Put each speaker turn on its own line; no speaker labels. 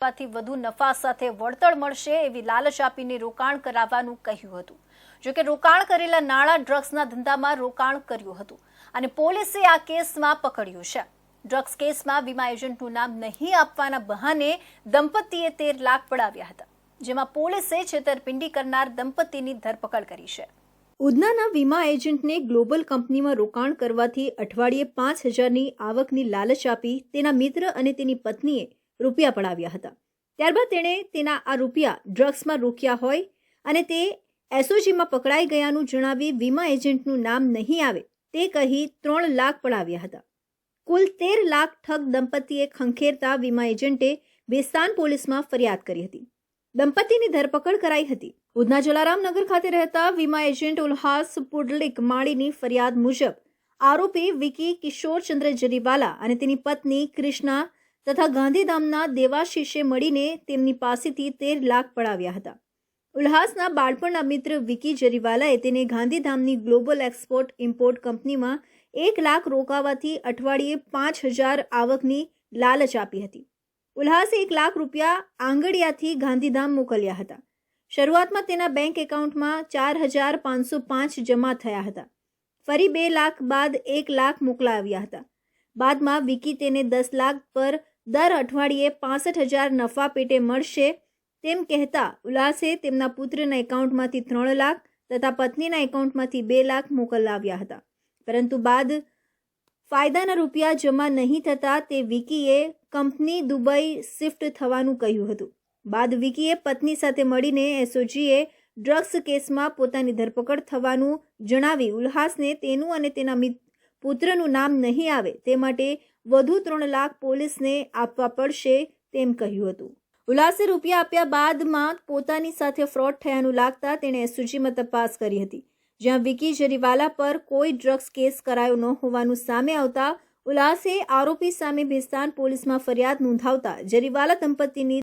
થી વધુ નફા સાથે વળતર મળશે એવી લાલચ આપીને રોકાણ કરાવવાનું કહ્યું હતું. જોકે રોકાણ કરેલા નાણાં ડ્રગ્સના ધંધામાં રોકાણ કર્યું હતું અને પોલીસે આ કેસમાં પકડ્યું છે. ડ્રગ્સ કેસમાં વીમા એજન્ટનું નામ નહીં આપવાના બહાને દંપતીએ તેર લાખ પડાવ્યા હતા, જેમાં પોલીસે છેતરપિંડી કરનાર દંપતીની ધરપકડ કરી છે. ઉધનાના વીમા એજન્ટને ગ્લોબલ કંપનીમાં રોકાણ કરવાથી અઠવાડિયે પાંચ હજારની આવકની લાલચ આપી તેના મિત્ર અને તેની પત્નીએ રૂપિયા પડાવ્યા હતા. ત્યારબાદ તેણે તેના આ રૂપિયા ડ્રગ્સમાં રોક્યા હોય અને તે એસઓજીમાં પકડાઈ ગયાનું જણાવી વીમા એજન્ટનું નામ નહીં આવે તે કહી ત્રણ લાખ પડાવ્યા હતા. કુલ તેર લાખ ઠગ દંપતીએ ખંખેરતા વીમા એજન્ટે બેસ્તાન પોલીસમાં ફરિયાદ કરી હતી. દંપતીની ધરપકડ કરાઈ હતી. ઉધના જલારામનગર ખાતે રહેતા વીમા એજન્ટ ઉલ્હાસ પુડલિક માળીની ફરિયાદ મુજબ આરોપી વિકી કિશોરચંદ્ર જરીવાલા અને તેની પત્ની કૃષ્ણા તથા ગાંધીધામના દેવાશીષે મળીને તેમની પાસેથી તેર લાખ પડાવ્યા હતા. ઉલ્હાસના બાળપણના મિત્ર વિકી જરીવાલાએ તેને ગાંધીધામની ગ્લોબલ એક્સપોર્ટ ઇમ્પોર્ટ કંપનીમાં એક લાખ રોકાવાથી અઠવાડિયે પાંચ હજાર આવકની લાલચ આપી હતી. ઉલ્હાસે એક લાખ રૂપિયા આંગડિયાથી ગાંધીધામ મોકલ્યા હતા. શરૂઆતમાં તેના બેંક એકાઉન્ટમાં ચાર હજાર પાંચસો પાંચ જમા થયા હતા. ફરી બે લાખ બાદ એક લાખ મોકલાવ્યા હતા. બાદમાં વિકી તેને દસ લાખ પર દર અઠવાડિયે પાસઠ હજાર નફા પેટે મળશે. તેમ કહેતા ઉલ્લાસે તેમના પુત્રના એકાઉન્ટમાંથી ત્રણ લાખ તથા પત્નીના એકાઉન્ટમાંથી બે લાખ મોકલાવ્યા હતા. પરંતુ બાદ ફાયદાના રૂપિયા જમા નહીં થતાં તે વિકીએ કંપની દુબઈ શિફ્ટ થવાનું કહ્યું હતું. બાદ વિકીએ પત્ની સાથે મળીને એસઓજીએ ડ્રગ્સ કેસમાં પોતાની ધરપકડ થવાનું જણાવી ઉલ્હાસને તેનું અને તેના પુત્રનું નામ નહીં આવે તે માટે વધુ ત્રણ લાખ પોલીસને આપવા પડશે તેમ કહ્યું હતું. ઉલ્લાસે રૂપિયા આપ્યા બાદમાં પોતાની સાથે ફ્રોડ થયાનું લાગતા તેણે એસઓજીમાં તપાસ કરી હતી. જ્યાં વિકી જરીવાલા પર કોઈ ડ્રગ્સ કેસ કરાયો ન હોવાનું સામે આવતા ઉલ્લાસે આરોપી સામે ભેસ્તાન પોલીસમાં ફરિયાદ નોંધાવતા જરીવાલા દંપતીની